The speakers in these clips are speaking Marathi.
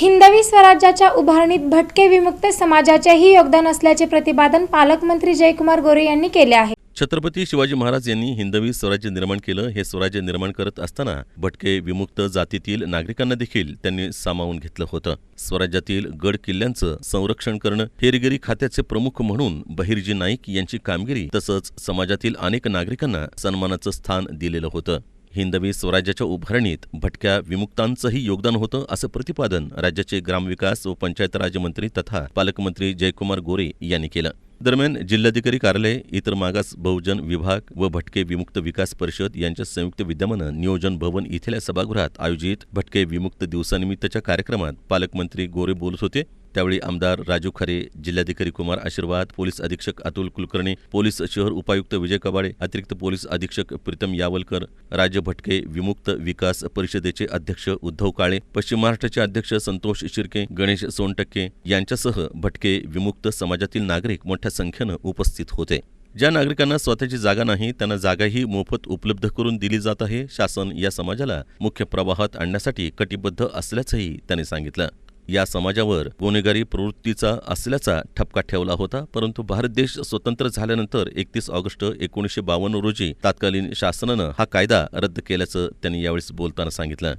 हिंदवी स्वराज्याच्या उभारणीत भटके विमुक्त समाजाचेही योगदान असल्याचे प्रतिपादन पालकमंत्री जयकुमार गोरे यांनी केले आहे. छत्रपती शिवाजी महाराज यांनी हिंदवी स्वराज्य निर्माण केलं हे स्वराज्य निर्माण करत असताना भटके विमुक्त जातीतील नागरिकांना देखील त्यांनी सामावून घेतलं होतं. स्वराज्यातील गड किल्ल्यांचं संरक्षण करणं हेरगिरी खात्याचे प्रमुख म्हणून बहिर्जी नाईक यांची कामगिरी तसंच समाजातील अनेक नागरिकांना सन्मानाचं स्थान दिलेलं होतं. हिंदवी स्वराज्याच्या उभारणीत भटक्या विमुक्तांचंही योगदान होतं असं प्रतिपादन राज्याचे ग्रामविकास व पंचायत राज्यमंत्री तथा पालकमंत्री जयकुमार गोरे यांनी केलं. दरम्यान जिल्हाधिकारी कार्यालय इतर मागास बहुजन विभाग व भटके विमुक्त विकास परिषद यांच्या संयुक्त विद्यमानं नियोजन भवन इथल्या सभागृहात आयोजित भटके विमुक्त दिवसानिमित्तच्या कार्यक्रमात पालकमंत्री गोरे बोलत होते. त्यावेळी आमदार राजू खरे जिल्हाधिकारी कुमार आशीर्वाद पोलीस अधीक्षक अतुल कुलकर्णी पोलीस शहर उपायुक्त विजय कबाडे अतिरिक्त पोलीस अधीक्षक प्रीतम यावलकर राज्य भटके विमुक्त विकास परिषदेचे अध्यक्ष उद्धव काळे पश्चिम महाराष्ट्राचे अध्यक्ष संतोष शिर्के गणेश सोनटक्के यांच्यासह भटके विमुक्त समाजातील नागरिक मोठ्या संख्येनं उपस्थित होते. ज्या नागरिकांना स्वतःची जागा नाही त्यांना जागाही मोफत उपलब्ध करून दिली जात आहे शासन या समाजाला मुख्य प्रवाहात आणण्यासाठी कटिबद्ध असल्याचंही त्यांनी सांगितलं. या समाजावर गुन्हेगारी प्रवृत्तीचा असल्याचा ठपका ठेवला होता परंतु भारत देश स्वतंत्र झाल्यानंतर एकतीस ऑगस्ट एकोणीसशे बावन्न रोजी तत्कालीन शासनानं हा कायदा रद्द केल्याचं त्यांनी यावेळी बोलताना सांगितलं.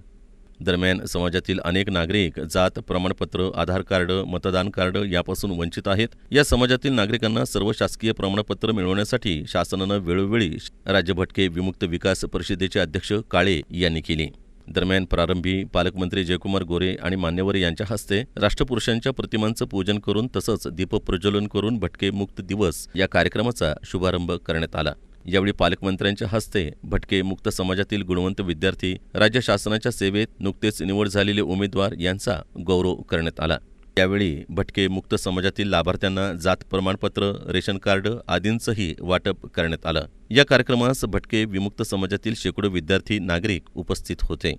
दरम्यान समाजातील अनेक नागरिक जात प्रमाणपत्र आधार कार्ड मतदान कार्ड यापासून वंचित आहेत. या समाजातील नागरिकांना सर्व शासकीय प्रमाणपत्र मिळवण्यासाठी शासनानं वेळोवेळी राज्यभटके विमुक्त विकास परिषदेचे अध्यक्ष काळे यांनी केली. दरम्यान प्रारंभी पालकमंत्री जयकुमार गोरे आणि मान्यवर यांच्या हस्ते राष्ट्रपुरुषांच्या प्रतिमांचं पूजन करून तसंच दीपप्रज्वलन करून भटके मुक्त दिवस या कार्यक्रमाचा शुभारंभ करण्यात आला. यावेळी पालकमंत्र्यांच्या हस्ते भटके मुक्त समाजातील गुणवंत विद्यार्थी राज्य शासनाच्या सेवेत नुकतेच निवड झालेले उमेदवार यांचा गौरव करण्यात आला. यावेळी भटके मुक्त समाजातील लाभार्थ्यांना जात प्रमाणपत्र रेशन कार्ड आदींचंही वाटप करण्यात आलं. या कार्यक्रमास भटके विमुक्त समाजातील शेकडो विद्यार्थी नागरिक उपस्थित होते.